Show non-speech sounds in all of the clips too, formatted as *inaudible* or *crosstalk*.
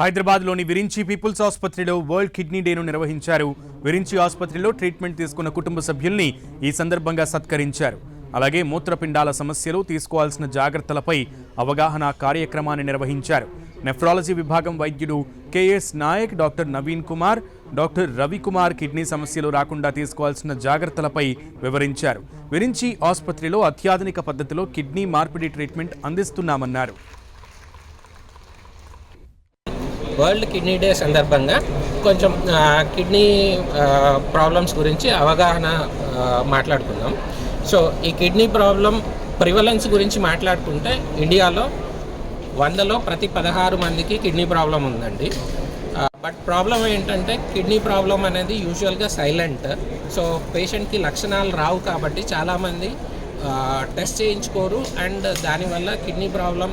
హైదరాబాద్లోని విరించి పీపుల్స్ ఆసుపత్రిలో world kidney డేను నిర్వహించారు. విరించి ఆసుపత్రిలో ట్రీట్మెంట్ తీసుకున్న కుటుంబ సభ్యుల్ని ఈ సందర్భంగా సత్కరించారు. అలాగే మూత్రపిండాల సమస్యలు తీసుకోవాల్సిన జాగ్రత్తలపై అవగాహన కార్యక్రమాన్ని నిర్వహించారు. నెఫ్రాలజీ విభాగం వైద్యుడు K S Nayak doctor Naveen Kumar doctor Ravikumar kidney సమస్యలు రాకుండా తీసుకోవాల్సిన జాగ్రత్తలపై వివరించారు. విరించి ఆసుపత్రిలో అత్యాధునిక పద్ధతిలో కిడ్నీ మార్పిడి ట్రీట్మెంట్ అందిస్తున్నామన్నారు. వరల్డ్ కిడ్నీ డే సందర్భంగా కొంచెం కిడ్నీ ప్రాబ్లమ్స్ గురించి అవగాహన మాట్లాడుకుందాం సో ఈ కిడ్నీ ప్రాబ్లం ప్రివలెన్స్ గురించి మాట్లాడుకుంటే ఇండియాలో వందలో ప్రతి పదహారు మందికి కిడ్నీ ప్రాబ్లం ఉందండి. బట్ ప్రాబ్లం ఏంటంటే కిడ్నీ ప్రాబ్లం అనేది యూజువల్గా సైలెంట్. సో పేషెంట్కి లక్షణాలు రావు కాబట్టి చాలామంది టెస్ట్ చేయించుకోరు అండ్ దానివల్ల కిడ్నీ ప్రాబ్లం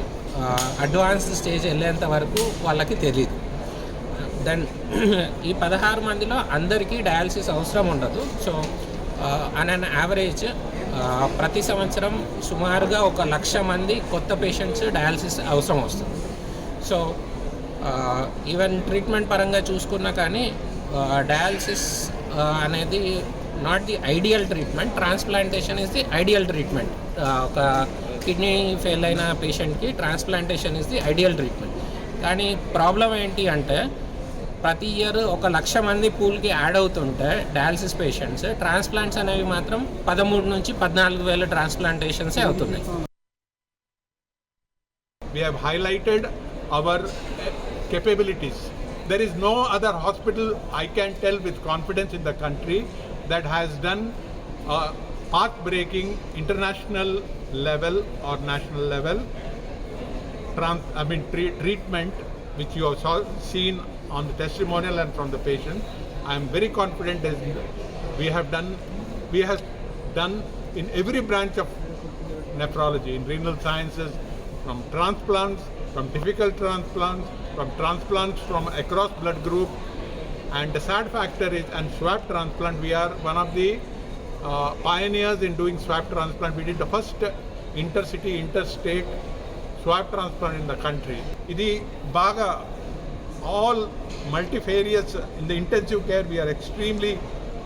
అడ్వాన్స్డ్ స్టేజ్ వెళ్ళేంత వరకు వాళ్ళకి తెలియదు దెన్ *clears throat* ఈ పదహారు మందిలో అందరికీ డయాలసిస్ అవసరం ఉండదు. సో అన్ అన్ యావరేజ్ ప్రతి సంవత్సరం సుమారుగా ఒక లక్ష మంది కొత్త పేషెంట్స్ డయాలసిస్ అవసరం వస్తుంది. సో ఈవెన్ ట్రీట్మెంట్ పరంగా చూసుకున్నా కానీ డయాలసిస్ అనేది not the ideal treatment transplantation is the ideal treatment ఒక కిడ్నీ ఫెయిల్ అయిన పేషెంట్కి transplantation is the ideal treatment కానీ ప్రాబ్లం ఏంటి అంటే ప్రతి ఇయర్ ఒక లక్ష మంది పూల్కి యాడ్ అవుతుంటే డయాలసిస్ పేషెంట్స్ ట్రాన్స్ప్లాంట్స్ అనేవి మాత్రం పదమూడు నుంచి పద్నాలుగు వేల ట్రాన్స్ప్లాంటేషన్సే అవుతున్నాయి we have highlighted our uh, capabilities. There is no other hospital I can tell with confidence in the country that has done uh, path-breaking international level or national level trans- I mean tre- treatment which you have saw, seen on the testimonial and from the patient. I am very confident that we have done we have done in every branch of nephrology, in renal sciences, from transplants, from difficult transplants, from transplants from across blood group. And the sad factor is, and swab transplant, we are one of the pioneers in doing swab transplant. We did the first intercity, interstate swab transplant in the country. Idi baga all multifarious in the intensive care we are extremely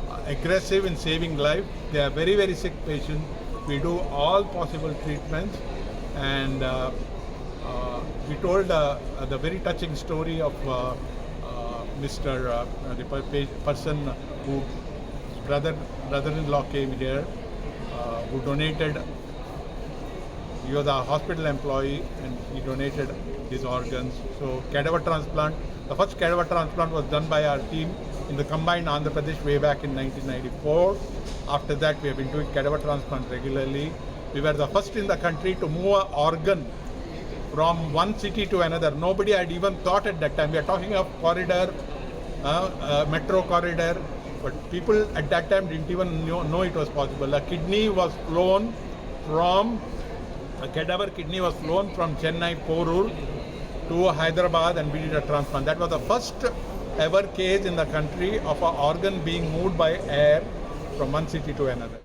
uh, aggressive in saving life they are very very sick patients we do all possible treatments and uh, uh, we told uh, uh, the very touching story of uh, uh, mr uh, the per- person who brother brother-in-law came here uh, who donated he was a hospital employee and he donated his organs. So cadaver transplant, the first cadaver transplant was done by our team in the combined Andhra Pradesh way back in 1994. After that, we have been doing cadaver transplant regularly. We were the first in the country to move an organ from one city to another. Nobody had even thought at that time. We are talking of corridor, uh, uh, metro corridor, but people at that time didn't even know, know it was possible. A kidney was flown from a cadaver kidney was flown from Chennai, Porur to Hyderabad and we did a transplant. That was the first ever case in the country of an organ being moved by air from one city to another.